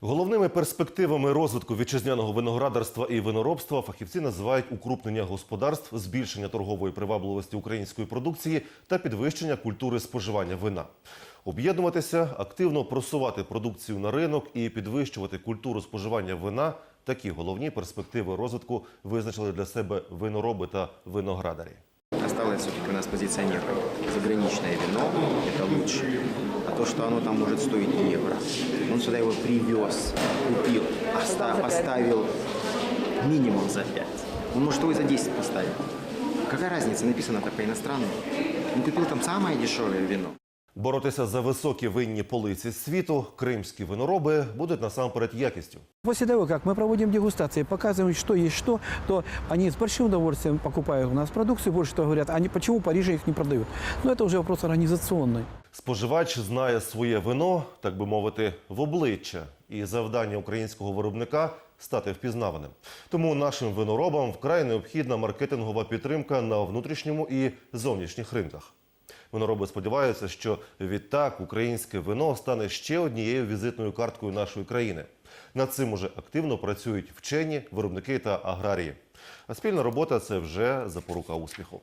Головними перспективами розвитку вітчизняного виноградарства і виноробства фахівці називають укрупнення господарств, збільшення торгової привабливості української продукції та підвищення культури споживання вина. Об'єднуватися, активно просувати продукцію на ринок і підвищувати культуру споживання вина такі головні перспективи розвитку визначили для себе винороби та виноградарі. Осталось все-таки у нас позиционировать. Заграничное вино – это лучше. А то, что оно там может стоить евро. Он сюда его привез, купил, оста- поставил минимум за 5. Он может его и за 10 поставить. Какая разница, написано это по-иностранному. Он купил там самое дешевое вино. Боротися за високі винні полиці світу кримські винороби будуть насамперед якістю. После того, как мы проводим дегустации, показываем, что есть что, то они с большим удовольствием покупают у нас продукцию. Больше того говорят, они почему в Париже их не продают? Но это уже вопрос организационный. Споживач знає своє вино, так би мовити, в обличчя, і завдання українського виробника стати впізнаваним. Тому нашим виноробам вкрай необхідна маркетингова підтримка на внутрішньому і зовнішніх ринках. Винороби сподіваються, що відтак українське вино стане ще однією візитною карткою нашої країни. Над цим уже активно працюють вчені, виробники та аграрії. А спільна робота це вже запорука успіху.